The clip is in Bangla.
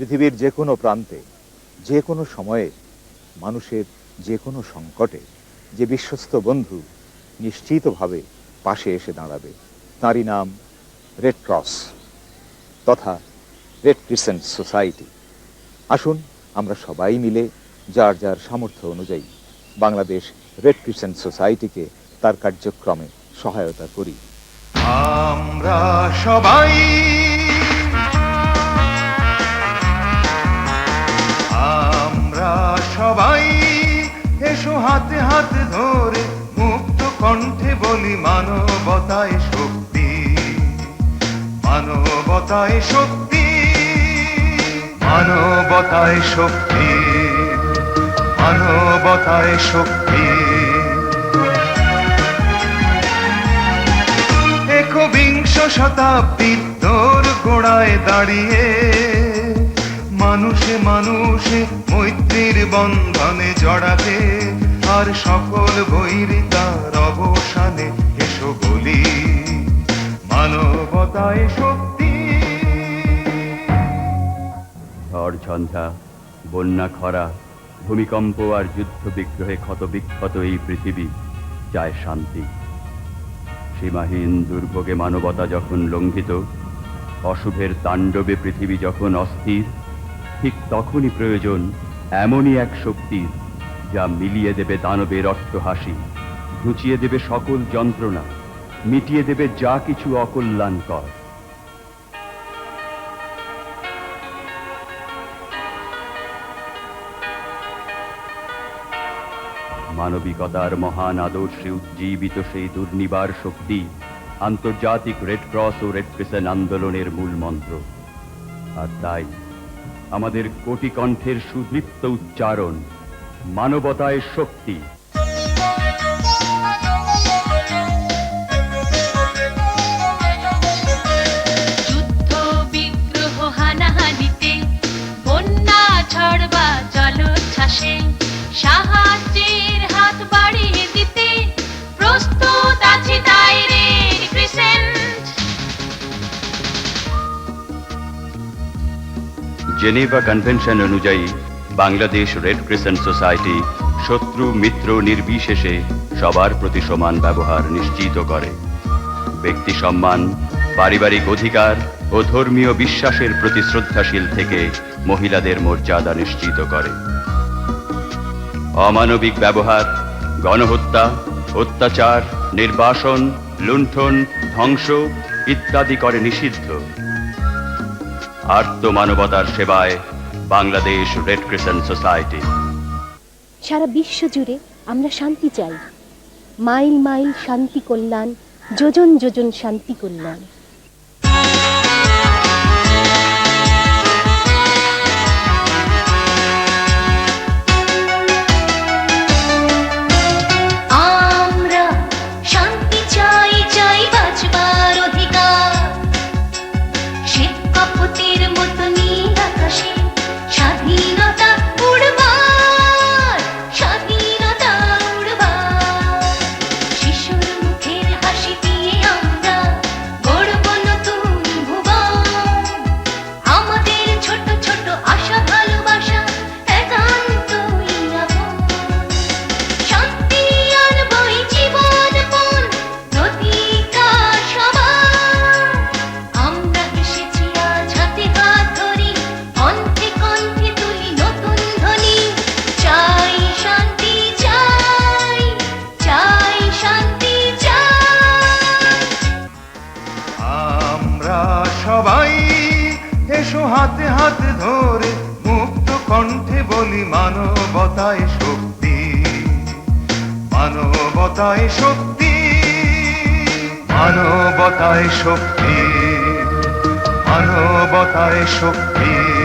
পৃথিবীর যে কোনো প্রান্তে, যে কোনো সময়ে, মানুষের যে কোনো সংকটে, যে বিশ্বস্ত বন্ধু নিশ্চিতভাবে পাশে এসে দাঁড়াবে। তাঁরই নাম রেড ক্রস তথা রেড ক্রিসেন্ট সোসাইটি আসুন, আমরা সবাই মিলে যার যার সামর্থ্য অনুযায়ী বাংলাদেশ রেড ক্রিসেন্ট সোসাইটিকে তার কার্যক্রমে সহায়তা করি। আমরা সবাই হাতে হাত ধরে মুক্ত কণ্ঠে বলি, মানবতায় শক্তি মানবতায় শক্তি মানবতায় শক্তি মানবতায় শক্তি। একবিংশ শতাব্দীর তোর গোড়ায় দাঁড়িয়ে মানুষে মানুষে মৈত্রীর বন্ধনে জড়াতে আর সকল বৈরিতার অবসানে এসো বলি। মানবতায় শক্তি। ঝড়, ঝঞ্ঝা, বন্যা, খরা, ভূমিকম্প আর যুদ্ধ বিগ্রহে ক্ষতবিক্ষত এই পৃথিবী চায় শান্তি। সীমাহীন দুর্ভোগে মানবতা যখন লঙ্ঘিত, অশুভের তাণ্ডবে পৃথিবী যখন অস্থির, ঠিক তখনই প্রয়োজন এমনই এক শক্তির যা মিলিয়ে দেবে দানবের অট্টহাসি, ঘুচিয়ে দেবে সকল যন্ত্রণা, মিটিয়ে দেবে যা কিছু অকল্যাণকর। মানবিকতার মহান আদর্শে উজ্জীবিত সেই দুর্নিবার শক্তি, আন্তর্জাতিক রেড ক্রস ও রেড আন্দোলনের মূল মন্ত্র। আর তাই আমাদের কোটি কণ্ঠের সুদৃপ্ত উচ্চারণ মানবতায় শক্তি। সাহায্যের হাত বাড়িয়ে দিতে প্রস্তুত আছে ক্রিসেন্ট। জেনেভা কনভেনশন অনুযায়ী বাংলাদেশ রেড ক্রিসেন্ট সোসাইটি শত্রু মিত্র নির্বিশেষে সবার প্রতি সমান ব্যবহার নিশ্চিত করে। ব্যক্তি সম্মান, পারিবারিক অধিকার ও ধর্মীয় বিশ্বাসের প্রতি শ্রদ্ধাশীল থেকে মহিলাদের মর্যাদা নিশ্চিত করে। অমানবিক ব্যবহার, গণহত্যা, অত্যাচার, নির্বাসন, লুণ্ঠন, ধ্বংস ইত্যাদি করে নিষিদ্ধ। আর্ত মানবতার সেবায় বাংলাদেশ রেড ক্রিসেন্ট সোসাইটি সারা বিশ্ব জুড়ে আমরা শান্তি চাই। মাইল মাইল শান্তি কল্যাণ, যোজন যোজন শান্তি কল্যাণ। মানবতায় শক্তি মানবতায় শক্তি মানবতায় শক্তি মানবতায় শক্তি।